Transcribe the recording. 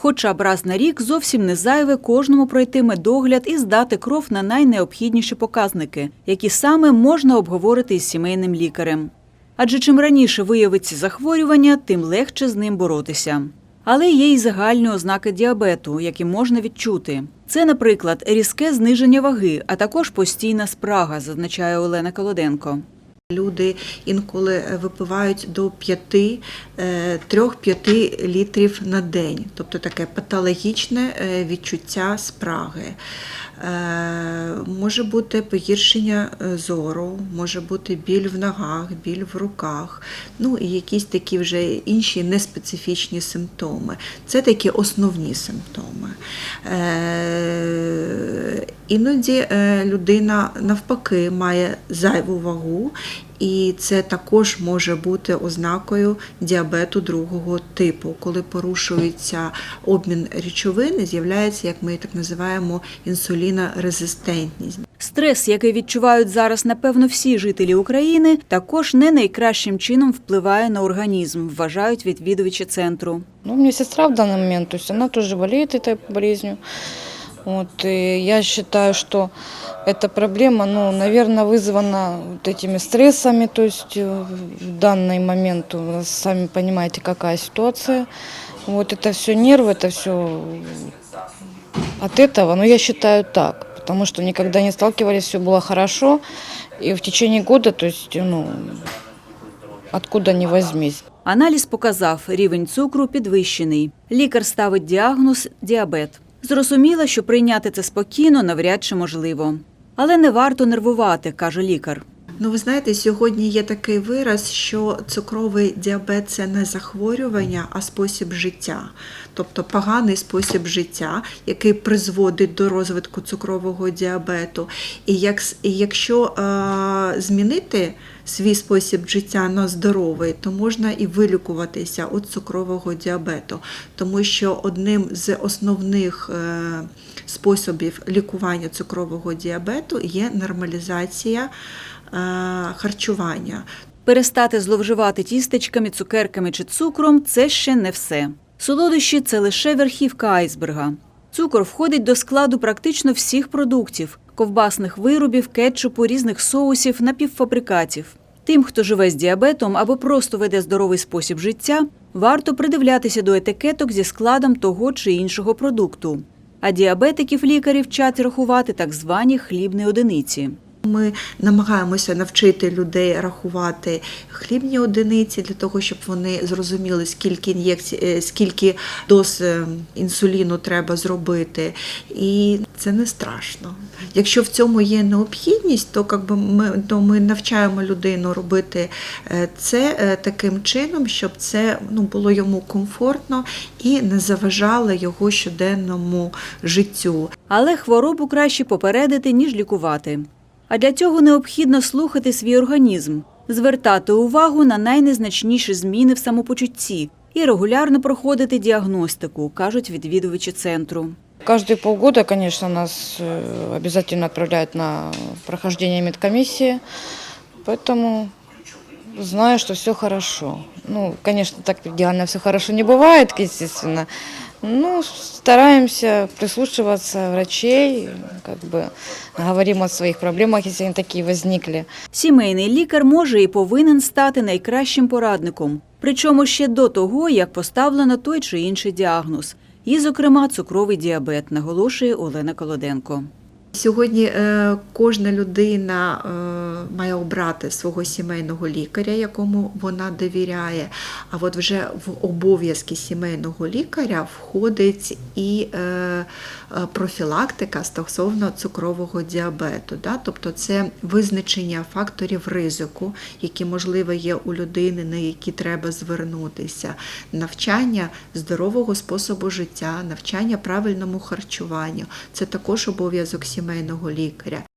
Хоча б раз на рік зовсім не зайве кожному пройти медогляд і здати кров на найнеобхідніші показники, які саме можна обговорити із сімейним лікарем. Адже чим раніше виявиться захворювання, тим легше з ним боротися. Але є й загальні ознаки діабету, які можна відчути. Це, наприклад, різке зниження ваги, а також постійна спрага, зазначає Олена Колоденко. Люди інколи е, випивають до 5, е, 3-5 літрів на день, тобто таке патологічне е, відчуття спраги. Може бути погіршення е, зору, може бути біль в ногах, біль в руках, ну і якісь такі вже інші неспецифічні симптоми. Це такі основні симптоми. Е, Іноді е, людина навпаки має зайву вагу, і це також може бути ознакою діабету другого типу, коли порушується обмін речовин, і з'являється, як ми так називаємо, інсулінорезистентність. Стрес, який відчувають зараз, напевно, всі жителі України, також не найкращим чином впливає на організм, вважають відвідувачі центру. Ну, у сестра в данный момент, то есть она тоже болеет этой болезнью. Вот, и я считаю, что эта проблема, ну, наверное, вызвана вот этими стрессами, то есть э, в данный момент, у нас, сами понимаете, какая ситуация. Вот это все нервы, это все от этого, но я считаю так, потому что никогда не сталкивались, все было хорошо, и в течение года, то есть, ну, откуда ни возьмись. Аналіз показав, рівень цукру підвищений. Лікар ставить діагноз діабет. Зрозуміло, що прийняти це спокійно навряд чи можливо. Але не варто нервувати, каже лікар. Ну, ви знаєте, сьогодні є такий вираз, що цукровий діабет це не захворювання, а спосіб життя, тобто поганий спосіб життя, який призводить до розвитку цукрового діабету. І, як, і якщо е, змінити свій спосіб життя на здоровий, то можна і вилікуватися від цукрового діабету, тому що одним з основних е, способів лікування цукрового діабету є нормалізація е, харчування. Перестати зловживати тістечками, цукерками чи цукром це ще не все. Солодощі це лише верхівка айсберга. Цукор входить до складу практично всіх продуктів: ковбасних виробів, кетчупу, різних соусів, напівфабрикатів. Тим, хто живе з діабетом або просто веде здоровий спосіб життя, варто придивлятися до етикеток зі складом того чи іншого продукту. А діабетиків лікарі вчать рахувати так звані хлібні одиниці. Ми намагаємося навчити людей рахувати хлібні одиниці для того, щоб вони зрозуміли, скільки ін'єкцій, е, скільки доз е, інсуліну треба зробити. І це не страшно. Якщо в цьому є необхідність, то якби ми, то ми навчаємо людину робити е, це таким чином, щоб це ну, було йому комфортно і не заважало його щоденному життю. Але хворобу краще попередити, ніж лікувати. А для цього необхідно слухати свій організм, звертати увагу на найнезначніші зміни в самопочутті і регулярно проходити діагностику, кажуть відвідувачі центру. Каждые полгода, конечно, нас э, обязательно отправляют на прохождение медкомиссии, поэтому знаю, что все хорошо. Ну, конечно, так идеально все хорошо не бывает, естественно. Ну, стараемся прислушиваться врачей, как бы говорим о своїх проблемах, якщо вони такі возникли. Сімейний лікар може і повинен стати найкращим порадником, причому ще до того, як поставлено той чи інший діагноз, і, зокрема, цукровий діабет, наголошує Олена Колоденко. Сьогодні е, кожна людина е, має обрати свого сімейного лікаря, якому вона довіряє. А от вже в обов'язки сімейного лікаря входить і е, профілактика стосовно цукрового діабету. Да? Тобто це визначення факторів ризику, які, можливо, є у людини, на які треба звернутися, навчання здорового способу життя, навчання правильному харчуванню. Це також обов'язок сімейного лікаря.